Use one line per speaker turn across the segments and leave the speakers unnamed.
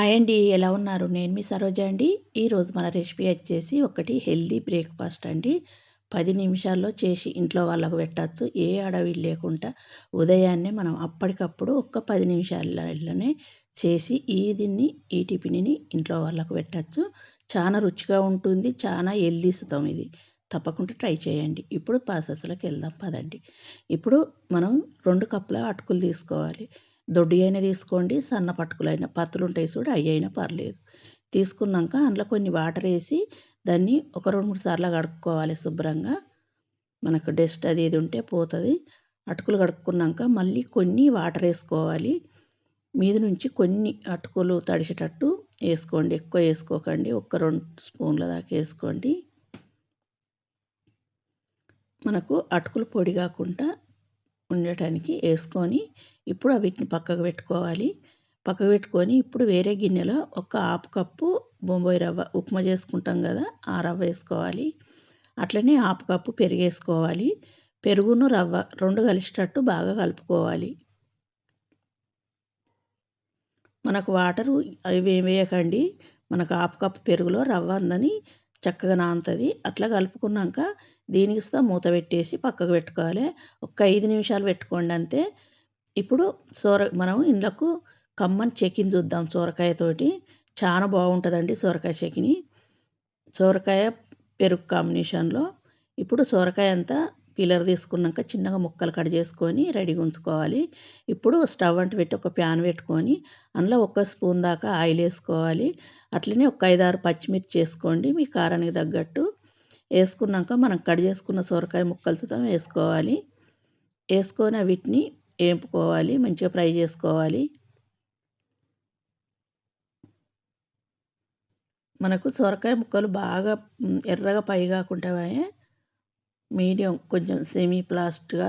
Hi అండి ఎలా ఉన్నారు? నేను మీ సరోజ అండి. ఈరోజు మన రెసిపీ వచ్చేసి ఒకటి హెల్దీ బ్రేక్ఫాస్ట్ అండి. పది నిమిషాల్లో చేసి ఇంట్లో వాళ్ళకు పెట్టచ్చు. ఏ అడవి లేకుండా ఉదయాన్నే మనం అప్పటికప్పుడు ఒక్క పది నిమిషాలలోనే చేసి ఈ దీన్ని ఈ టిఫిన్ని ఇంట్లో వాళ్ళకు పెట్టచ్చు. చాలా రుచిగా ఉంటుంది చాలా హెల్దీస్తాం ఇది. తప్పకుండా ట్రై చేయండి. ఇప్పుడు ప్రాసెస్లోకి వెళ్దాం పదండి. ఇప్పుడు మనం రెండు కప్పుల అటుకులు తీసుకోవాలి. దొడ్డి అయినా తీసుకోండి సన్న పట్టుకులైన పత్తులు ఉంటాయి చూడు అవి అయినా పర్లేదు. తీసుకున్నాక అందులో కొన్ని వాటర్ వేసి దాన్ని ఒక రెండు మూడు సార్లు కడుక్కోవాలి శుభ్రంగా. మనకు డస్ట్ అది ఇది ఉంటే పోతుంది. అటుకులు కడుక్కున్నాక మళ్ళీ కొన్ని వాటర్ వేసుకోవాలి. మీద నుంచి కొన్ని అటుకులు తడిచేటట్టు వేసుకోండి. ఎక్కువ వేసుకోకండి. ఒక్క రెండు స్పూన్ల దాకా వేసుకోండి. మనకు అటుకులు పొడి కాకుండా ఉండటానికి వేసుకొని ఇప్పుడు వీటిని పక్కకు పెట్టుకోవాలి. పక్కకు పెట్టుకొని ఇప్పుడు వేరే గిన్నెలో ఒక హాఫ్ కప్పు బొంబాయి రవ్వ ఉప్మా చేసుకుంటాం కదా ఆ రవ్వ వేసుకోవాలి. అట్లనే హాఫ్ కప్పు పెరుగు వేసుకోవాలి. పెరుగును రవ్వ రెండు కలిసేటట్టు బాగా కలుపుకోవాలి. మనకు వాటరు అవి వేయకండి. మనకు హాఫ్ కప్పు పెరుగులో రవ్వ అందని చక్కగా నానుతుంది. అట్లా కలుపుకున్నాక దీనికి మూత పెట్టేసి పక్కకు పెట్టుకోవాలి. ఒక ఐదు నిమిషాలు పెట్టుకోండి అంతే. ఇప్పుడు సోర మనం ఇండ్లకు కమ్మని చెకిని చూద్దాం సొరకాయతోటి చాలా బాగుంటుందండి సొరకాయ చెకిని సొరకాయ పెరుగు కాంబినేషన్లో ఇప్పుడు సొరకాయ అంతా పీలర్ తీసుకున్నాక చిన్నగా ముక్కలు కట్ చేసుకొని రెడీగా ఉంచుకోవాలి. ఇప్పుడు స్టవ్ అంటు పెట్టి ఒక ప్యాన్ పెట్టుకొని అందులో ఒక స్పూన్ దాకా ఆయిల్ వేసుకోవాలి. అట్లనే ఒక ఐదారు పచ్చిమిర్చి వేసుకోండి మీ కారానికి తగ్గట్టు. వేసుకున్నాక మనం కట్ చేసుకున్న సొరకాయ ముక్కలతో వేసుకోవాలి. వేసుకొని వీటిని వేపుకోవాలి మంచిగా ఫ్రై చేసుకోవాలి. మనకు సొరకాయ ముక్కలు బాగా ఎర్రగా పై కాకుండా మీడియం కొంచెం సెమీ ప్లాస్ట్గా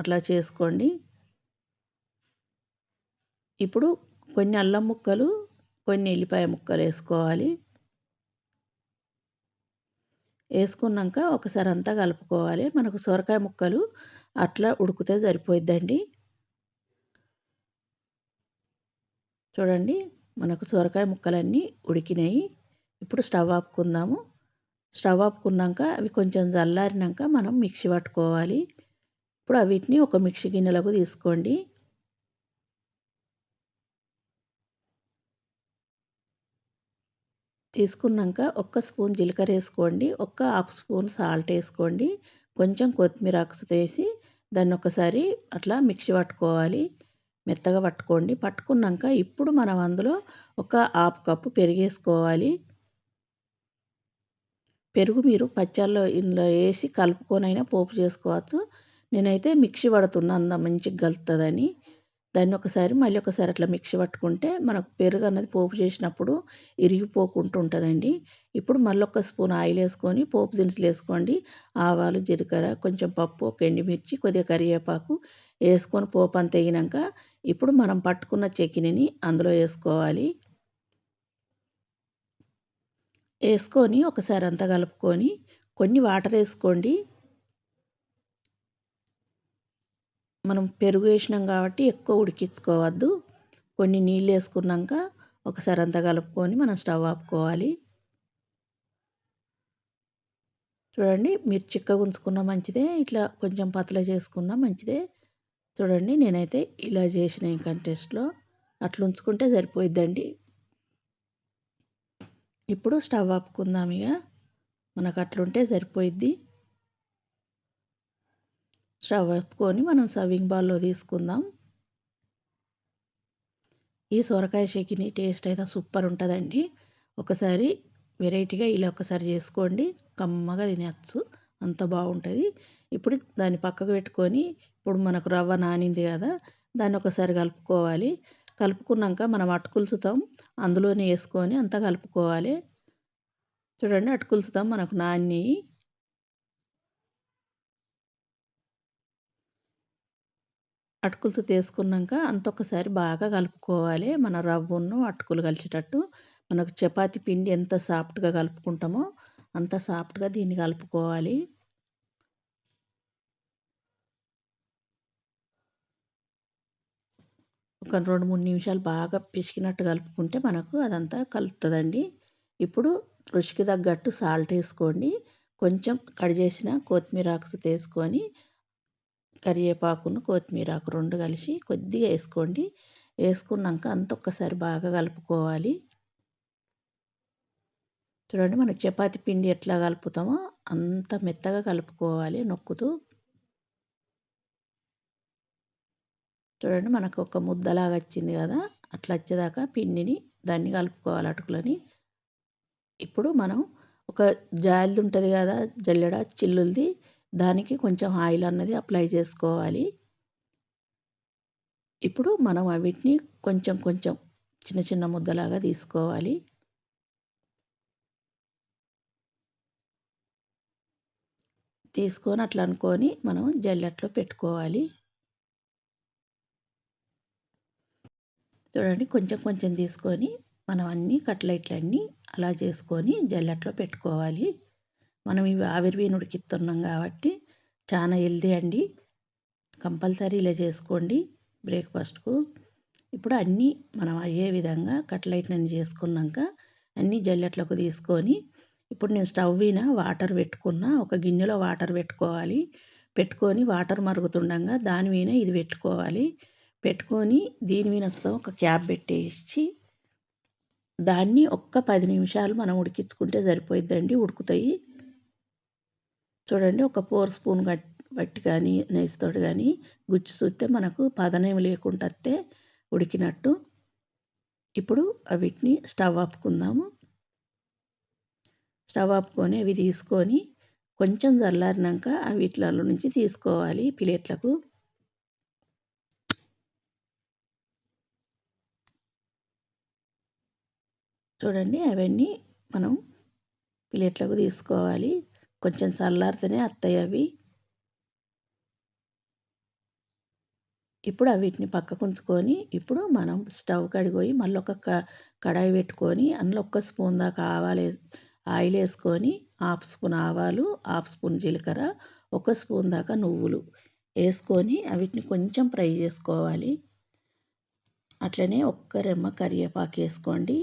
అట్లా చేసుకోండి. ఇప్పుడు కొన్ని అల్లం ముక్కలు కొన్ని ఎల్లిపాయ ముక్కలు వేసుకోవాలి. వేసుకున్నాక ఒకసారి అంతా కలుపుకోవాలి. మనకు సొరకాయ ముక్కలు అట్లా ఉడికితే సరిపోయిద్దండి. చూడండి మనకు సొరకాయ ముక్కలన్నీ ఉడికినాయి. ఇప్పుడు స్టవ్ ఆపుకుందాము. స్టవ్ ఆపుకున్నాక అవి కొంచెం చల్లారినాక మనం మిక్సీ పట్టుకోవాలి. ఇప్పుడు వీటిని ఒక మిక్సీ గిన్నెలకు తీసుకోండి. తీసుకున్నాక ఒక్క స్పూన్ జీలకర్ర వేసుకోండి ఒక్క హాఫ్ స్పూన్ సాల్ట్ వేసుకోండి. కొంచెం కొత్తిమీర ఆకుసు వేసి దాన్ని ఒకసారి అట్లా మిక్సీ పట్టుకోవాలి. మెత్తగా పట్టుకోండి. పట్టుకున్నాక ఇప్పుడు మనం అందులో ఒక హాఫ్ కప్పు పెరిగేసుకోవాలి. పెరుగు మీరు పచ్చళ్ళలో ఇందులో వేసి కలుపుకొనైనా పోపు చేసుకోవచ్చు. నేనైతే మిక్సీ పడుతున్నా అంత మంచిగా కలుతుందని దాన్ని ఒకసారి మళ్ళీ ఒకసారి అట్లా మిక్సీ పట్టుకుంటే మనకు పెరుగు అన్నది పోపు చేసినప్పుడు ఇరిగిపోకుండా ఉంటుందండి. ఇప్పుడు మళ్ళీ ఒక స్పూన్ ఆయిల్ వేసుకొని పోపు దినుసులు వేసుకోండి. ఆవాలు జీలకర్ర కొంచెం పప్పు ఒక ఎండుమిర్చి కొద్దిగా కరివేపాకు వేసుకొని పోపు అంత వేగినాక ఇప్పుడు మనం పట్టుకున్న చక్కెరని అందులో వేసుకోవాలి. వేసుకొని ఒకసారి అంతా కలుపుకొని కొన్ని వాటర్ వేసుకోండి. మనం పెరుగు వేసినాం కాబట్టి ఎక్కువ ఉడికించుకోవద్దు. కొన్ని నీళ్ళు వేసుకున్నాక ఒకసారి అంతా కలుపుకొని మనం స్టవ్ ఆపుకోవాలి. చూడండి మీరు చిక్కగా ఉంచుకున్న మంచిదే ఇట్లా కొంచెం పతల చేసుకున్న మంచిదే. చూడండి నేనైతే ఇలా చేసిన ఈ కంటెస్ట్లో అట్లా ఉంచుకుంటే సరిపోయిద్దండి. ఇప్పుడు స్టవ్ ఆపుకుందాం ఇక. మనకు అట్లుంటే సరిపోయిద్ది. స్టవ్ ఆపుకొని మనం సర్వింగ్ బాల్లో తీసుకుందాం. ఈ సొరకాయ షెకిని టేస్ట్ అయితే సూపర్ ఉంటుందండి. ఒకసారి వెరైటీగా ఇలా ఒకసారి చేసుకోండి. కమ్మగా తినచ్చు. అంత బాగుంటుంది. ఇప్పుడు దాన్ని పక్కకు పెట్టుకొని ఇప్పుడు మనకు రవ్వ నానింది కదా దాన్ని ఒకసారి కలుపుకోవాలి. కలుపుకున్నాక మనం అటుకులుసుతాం అందులోనే వేసుకొని అంతా కలుపుకోవాలి. చూడండి అటుకులుసుతాం మనకు నాని అటుకులతో తీసుకున్నాక అంత ఒకసారి బాగా కలుపుకోవాలి. మన రవ్వను అటుకులు కలిసేటట్టు. మనకు చపాతి పిండి ఎంత సాఫ్ట్గా కలుపుకుంటామో అంత సాఫ్ట్గా దీన్ని కలుపుకోవాలి. ఒక రెండు మూడు నిమిషాలు బాగా పిసికినట్టు కలుపుకుంటే మనకు అదంతా కలుపుతుందండి ఇప్పుడు రుచికి తగ్గట్టు సాల్ట్ వేసుకోండి. కొంచెం కట్ చేసిన కొత్తిమీర ఆకు తీసుకొని కరివేపాకును కొత్తిమీర ఆకు రెండు కలిసి కొద్దిగా వేసుకోండి. వేసుకున్నాక అంత ఒక్కసారి బాగా కలుపుకోవాలి. చూడండి మనం చపాతి పిండి ఎట్లా కలుపుతామో అంత మెత్తగా కలుపుకోవాలి నొక్కుతూ చూడండి మనకు ఒక ముద్దలాగా వచ్చింది కదా అట్లా వచ్చేదాకా పిండిని దాన్ని కలుపుకోవాలి అటుకులని. ఇప్పుడు మనం ఒక జాలిది ఉంటుంది కదా జల్లెడ చిల్లులది దానికి కొంచెం ఆయిల్ అన్నది అప్లై చేసుకోవాలి. ఇప్పుడు మనం వీటిని కొంచెం కొంచెం చిన్న చిన్న ముద్దలాగా తీసుకోవాలి. తీసుకొని అట్లా అనుకొని మనం జల్లెట్లో పెట్టుకోవాలి. చూడండి కొంచెం కొంచెం తీసుకొని మనం అన్ని కట్లెట్లన్నీ అలా చేసుకొని జల్లెట్లో పెట్టుకోవాలి. మనం ఇవి ఆవిరి ఉడికిస్తున్నాం కాబట్టి చాలా హెల్దీ అండి. కంపల్సరీ ఇలా చేసుకోండి బ్రేక్ఫాస్ట్కు. ఇప్పుడు అన్నీ మనం అయ్యే విధంగా కట్లెట్లన్నీ చేసుకున్నాక అన్నీ జల్లెట్లకు తీసుకొని ఇప్పుడు నేను స్టవ్ మీద వాటర్ పెట్టుకున్న ఒక గిన్నెలో వాటర్ పెట్టుకోవాలి. పెట్టుకొని వాటర్ మరుగుతుండగా దాని మీద ఇది పెట్టుకోవాలి. పెట్టుకొని దీని మీద ఒక క్యాప్ పెట్టేసి దాన్ని ఒక్క పది నిమిషాలు మనం ఉడికించుకుంటే సరిపోయిద్దండి. ఉడుకుతాయి. చూడండి ఒక ఫోర్ స్పూన్ బట్టి కానీ నెయ్యితో కానీ గుచ్చి చూస్తే మనకు పదనేం లేకుండా ఉడికినట్టు. ఇప్పుడు వీటిని స్టవ్ ఆపుకుందాము. స్టవ్ ఆపుకొని అవి తీసుకొని కొంచెం చల్లారినాక వీటిలలో నుంచి తీసుకోవాలి. ప్లేట్లకు చూడండి అవన్నీ మనం ప్లేట్లకు తీసుకోవాలి. కొంచెం చల్లారితేనే వస్తాయి అవి. ఇప్పుడు వీటిని పక్కకు ఉంచుకొని ఇప్పుడు మనం స్టవ్ కడిగోయి మళ్ళీ ఒక కడాయి పెట్టుకొని అందులో ఒక్క స్పూన్ దాకా ఆవాలు ఆయిల్ వేసుకొని హాఫ్ స్పూన్ ఆవాలు హాఫ్ స్పూన్ జీలకర్ర ఒక స్పూన్ దాకా నువ్వులు వేసుకొని వీటిని కొంచెం ఫ్రై చేసుకోవాలి. అట్లనే ఒక్క రెమ్మ కరివేపాకు వేసుకోండి.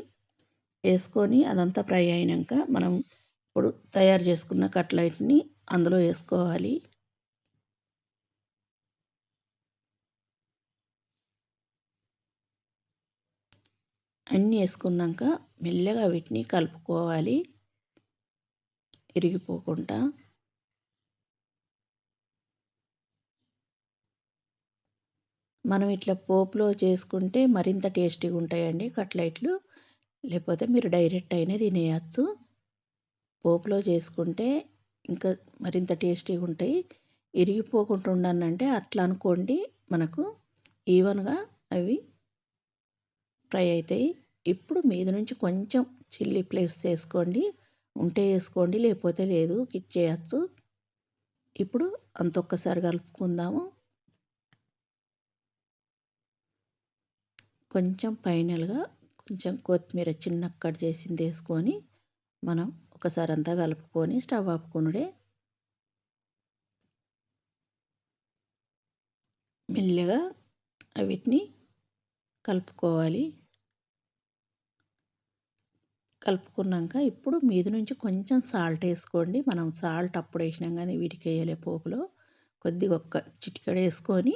వేసుకొని అదంతా ఫ్రై అయినాక మనం ఇప్పుడు తయారు చేసుకున్న కట్లెట్ని అందులో వేసుకోవాలి. అన్నీ వేసుకున్నాక మెల్లగా వీటిని కలుపుకోవాలి. ఇరిగిపోకుండా. మనం ఇట్లా పోపులో చేసుకుంటే మరింత టేస్టీగా ఉంటాయండి కట్లెట్లు. లేకపోతే మీరు డైరెక్ట్ అయినా తినేయచ్చు. పోపులో చేసుకుంటే ఇంకా మరింత టేస్టీగా ఉంటాయి. ఇరిగిపోకుండా ఉండనంటే అట్లా అనుకోండి మనకు ఈవెన్గా అవి ఫ్రై అవుతాయి. ఇప్పుడు మీద నుంచి కొంచెం చిల్లీ ఫ్లేక్స్ చేసుకోండి ఉంటే వేసుకోండి లేకపోతే లేదు కిట్ చేయచ్చు. ఇప్పుడు అంత ఒక్కసారి కలుపుకుందాము. కొంచెం ఫైనల్గా కొంచెం కొత్తిమీర చిన్న కట్ చేసింది వేసుకొని మనం ఒకసారి అంతా కలుపుకొని స్టవ్ ఆపుకునుడే మెల్లగా వీటిని కలుపుకోవాలి. కలుపుకున్నాక ఇప్పుడు మీద నుంచి కొంచెం సాల్ట్ వేసుకోండి. మనం సాల్ట్ అప్పుడు వేసినాం కానీ వీటికి వేయలే పోపులో. కొద్దిగా ఒక్క చిటికడ వేసుకొని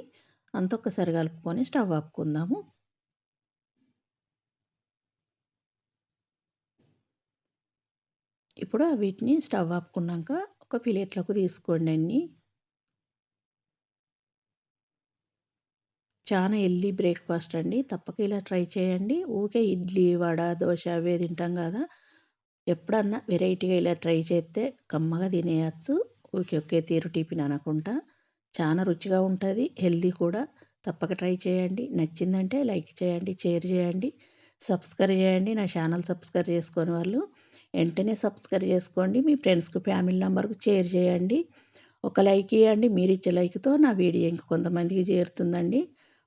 అంత ఒక్కసారి కలుపుకొని స్టవ్ ఆపుకుందాము. ఇప్పుడు వీటిని స్టవ్ ఆపుకున్నాక ఒక ప్లేట్లకు తీసుకోండి అన్ని. చాలా హెల్దీ బ్రేక్ఫాస్ట్ అండి. తప్పక ఇలా ట్రై చేయండి. ఊకే ఇడ్లీ వడ దోశ అవే తింటాం కదా. ఎప్పుడన్నా వెరైటీగా ఇలా ట్రై చేస్తే కమ్మగా తినేయచ్చు. ఊకే ఒకే తీరు టిఫిన్ అనకుండా చాలా రుచిగా ఉంటుంది. హెల్దీ కూడా. తప్పక ట్రై చేయండి. నచ్చిందంటే లైక్ చేయండి షేర్ చేయండి. సబ్స్క్రైబ్ చేయండి. నా ఛానల్ సబ్స్క్రైబ్ చేసుకొని వాళ్ళు వెంటనే సబ్స్క్రైబ్ చేసుకోండి మీ ఫ్రెండ్స్కి ఫ్యామిలీ నెంబర్కు షేర్ చేయండి. ఒక లైక్ ఇవ్వండి మీరు ఇచ్చే లైక్తో నా వీడియో ఇంక కొంతమందికి చేరుతుందండి.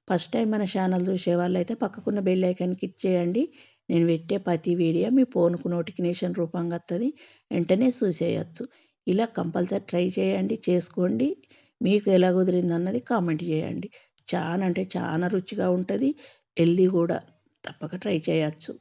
ఫస్ట్ టైం మన ఛానల్ చూసే వాళ్ళైతే పక్కకున్న బెల్ ఐకాన్ క్లిక్ చేయండి. నేను పెట్టే ప్రతి వీడియో మీ ఫోన్కు నోటిఫికేషన్ రూపంగా వస్తుంది వెంటనే చూసేయచ్చు. ఇలా కంపల్సరీ ట్రై చేయండి చేసుకోండి. మీకు ఎలా కుదిరింది అన్నది కామెంట్ చేయండి. చాలా అంటే చాలా రుచిగా ఉంటుంది హెల్దీ కూడా. తప్పక ట్రై చేయొచ్చు.